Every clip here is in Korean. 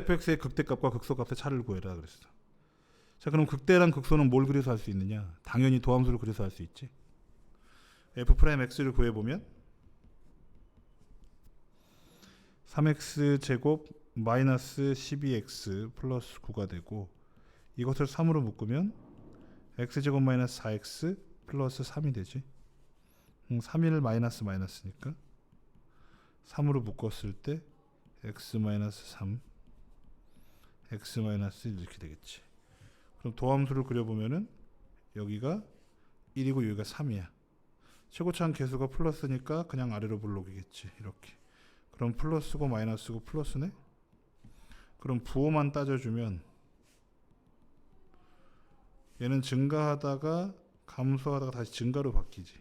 fx의 극대값과 극소값의 차를 구해라 그랬어. 자 그럼 극대랑 극소는 뭘 그려서 할 수 있느냐? 당연히 도함수를 그려서 할 수 있지. f 프라임 x를 구해 보면 3x 제곱 마이너스 12x 플러스 9가 되고 이것을 3으로 묶으면 x 제곱 마이너스 4x 플러스 3이 되지. 음, 3일 마이너스 마이너스니까 3으로 묶었을 때 x 마이너스 3 x 마이너스 1 이렇게 되겠지. 그럼 도함수를 그려보면은 여기가 1이고 여기가 3이야. 최고차항 개수가 플러스니까 그냥 아래로 블록이겠지. 이렇게. 그럼 플러스고 마이너스고 플러스네? 그럼 부호만 따져주면 얘는 증가하다가 감소하다가 다시 증가로 바뀌지.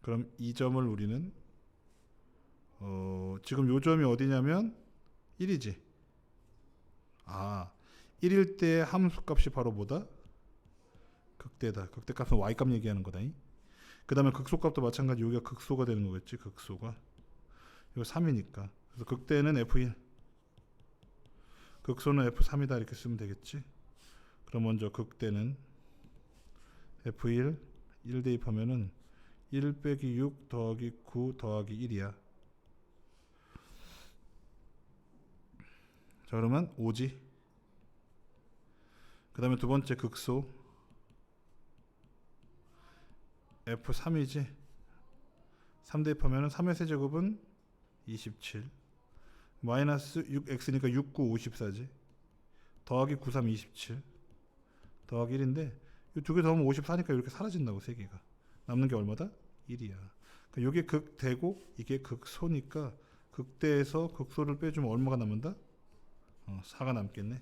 그럼 이 점을 우리는 어, 지금 요 점이 어디냐면 1이지. 아, 1일 때 함수값이 바로 뭐다? 극대다. 극대값은 y값 얘기하는 거다. 그 다음에 극소값도 마찬가지. 여기가 극소가 되는 거겠지. 극소가. 이거 3이니까. 그래서 극대는 F1. 극소는 F3이다. 이렇게 쓰면 되겠지. 그럼 먼저 극대는 F1 1 대입하면은 1 빼기 6 더하기 9 더하기 1이야. 자 그러면 5지. 그 다음에 두 번째 극소 F3이지. 3 대입하면 3의 세제곱은 27 마이너스 6x니까 6, 9, 54지. 더하기 9, 3, 27 더하기 1인데 이 두 개 더하면 54니까 이렇게 사라진다고 세 개가 남는 게 얼마다? 1이야. 그러니까 이게 극대고 이게 극소니까 극대에서 극소를 빼주면 얼마가 남는다? 어, 4가 남겠네.